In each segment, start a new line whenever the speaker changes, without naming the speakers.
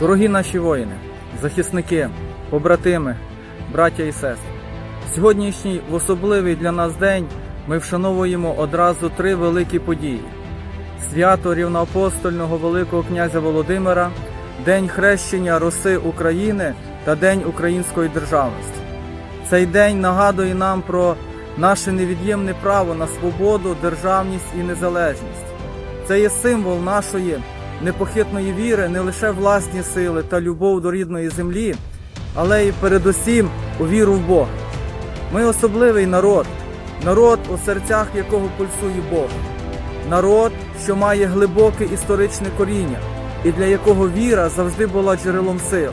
Дорогі наші воїни, захисники, побратими, браття і сестри, сьогоднішній в особливий для нас день ми вшановуємо одразу три великі події: свято рівноапостольного Великого князя Володимира, День хрещення Роси України та День української державності. Цей день нагадує нам про наше невід'ємне право на свободу, державність і незалежність. Це є символ нашої непохитної віри не лише власні сили та любов до рідної землі, але й передусім у віру в Бога. Ми особливий народ, народ, у серцях якого пульсує Бог, народ, що має глибоке історичне коріння і для якого віра завжди була джерелом сил.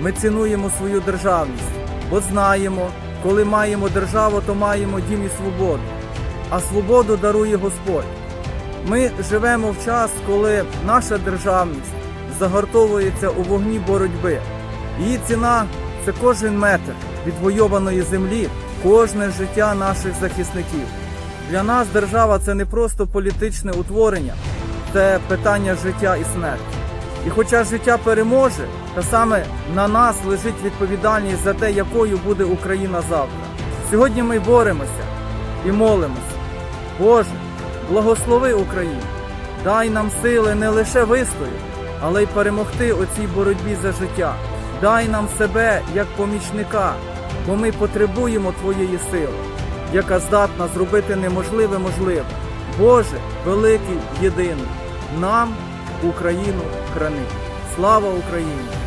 Ми цінуємо свою державність, бо знаємо, коли маємо державу, то маємо дім і свободу, а свободу дарує Господь. Ми живемо в час, коли наша державність загартовується у вогні боротьби. Її ціна це кожен метр відвойованої землі, кожне життя наших захисників. Для нас держава це не просто політичне утворення, це питання життя і смерті. І хоча життя переможе, та саме на нас лежить відповідальність за те, якою буде Україна завтра. Сьогодні ми боремося і молимося. Боже, благослови Україну, дай нам сили не лише вистояти, але й перемогти у цій боротьбі за життя. Дай нам себе як помічника, бо ми потребуємо Твоєї сили, яка здатна зробити неможливе можливе. Боже, великий єдиний, нам Україну храни. Слава Україні!